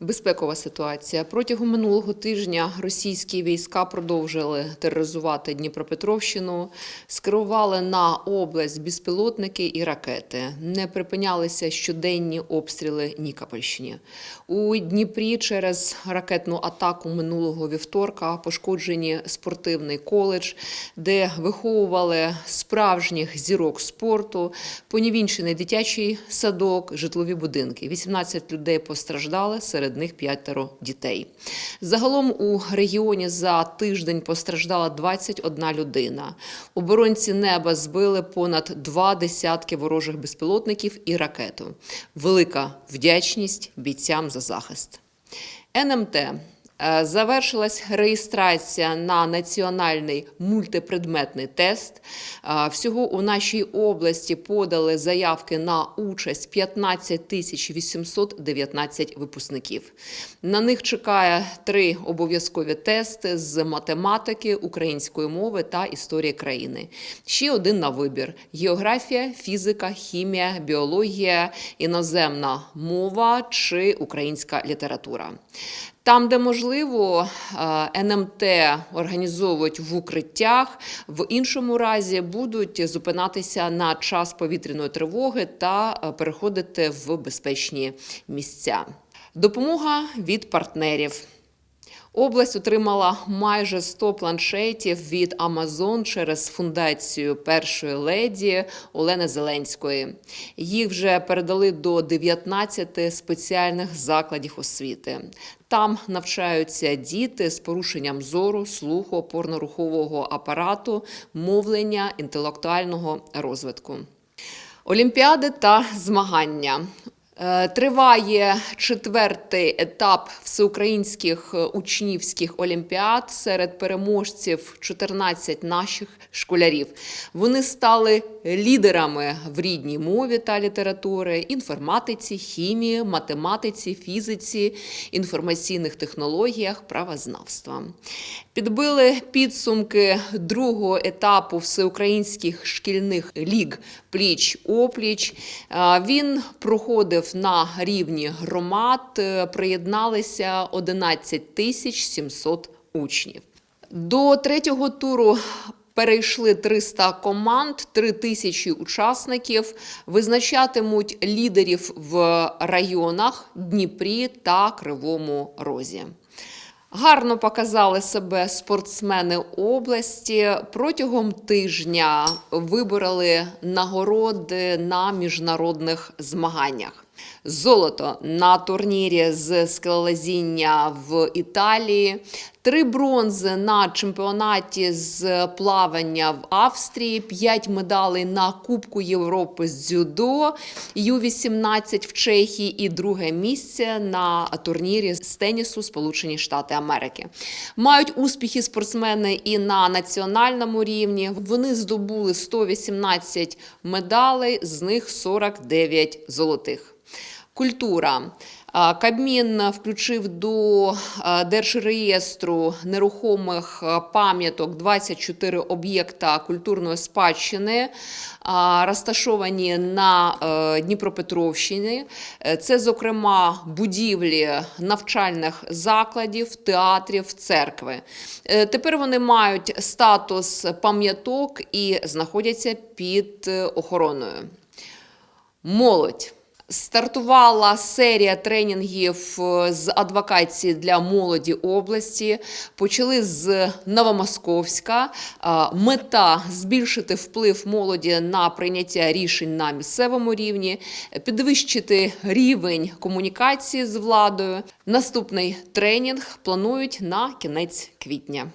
Безпекова ситуація протягом минулого тижня російські війська продовжили тероризувати Дніпропетровщину, скерували на область безпілотники і ракети. Не припинялися щоденні обстріли Нікопольщині. У Дніпрі через ракетну атаку минулого вівторка пошкоджені спортивний коледж, де виховували справжніх зірок спорту, понівінчений дитячий садок, житлові будинки. 18 людей постраждали, серед них п'ятеро дітей. Загалом у регіоні за тиждень постраждала 21 людина. Оборонці неба збили понад два десятки ворожих безпілотників і ракету. Велика вдячність бійцям за захист. НМТ Завершилась реєстрація на національний мультипредметний тест. Е, Всього у нашій області подали заявки на участь 15 тисяч 819 випускників. На них чекає три обов'язкові тести з математики, української мови та історії країни. Ще один на вибір: географія, фізика, хімія, біологія, іноземна мова чи українська література. Там, де можливо, е, НМТ організовують в укриттях, в іншому разі будуть зупинатися на час повітряної тривоги та е, переходити в безпечні місця. Допомога від партнерів. Область отримала майже 100 планшетів від Amazon через фундацію першої леді Олени Зеленської. Їх вже передали до 19 спеціальних закладів освіти. Там навчаються діти з порушенням зору, слуху, опорно-рухового апарату, мовлення, інтелектуального розвитку. Олімпіади та змагання. Е, Триває четвертий етап всеукраїнських е, учнівських олімпіад серед переможців 14 наших школярів. Вони стали лідерами в рідній мові та літератури, інформатиці, хімії, математиці, фізиці, інформаційних технологіях, правознавства. Підбили підсумки другого етапу всеукраїнських шкільних ліг пліч-опліч. Е, Він проходив на рівні громад, е, приєдналися 11 тисяч 700 учнів. До третього туру перейшли 300 команд, 3 тисячі учасників. Визначатимуть лідерів в районах Дніпрі та Кривому Розі. Гарно показали себе спортсмени області. Протягом тижня вибороли нагороди на міжнародних змаганнях. Золото на турнірі з скелелазіння в Італії, три бронзи на чемпіонаті з плавання в Австрії, п'ять медалей на Кубку Європи з дзюдо, Ю-18 в Чехії і друге місце на турнірі з тенісу Сполучені Штати Америки. Мають успіхи спортсмени і на національному рівні. Вони здобули 118 медалей, з них 49 золотих. Культура. Кабмін включив до Держреєстру нерухомих пам'яток 24 об'єкта культурної спадщини, розташовані на е, Дніпропетровщині. Е, Це, зокрема, будівлі навчальних закладів, театрів, церкви. Е, Тепер вони мають статус пам'яток і знаходяться під охороною. Молодь. Стартувала серія тренінгів е, з адвокації для молоді області. Почали з Новомосковська. Мета збільшити вплив молоді на прийняття рішень на місцевому рівні, підвищити рівень комунікації з владою. Наступний тренінг планують на кінець квітня.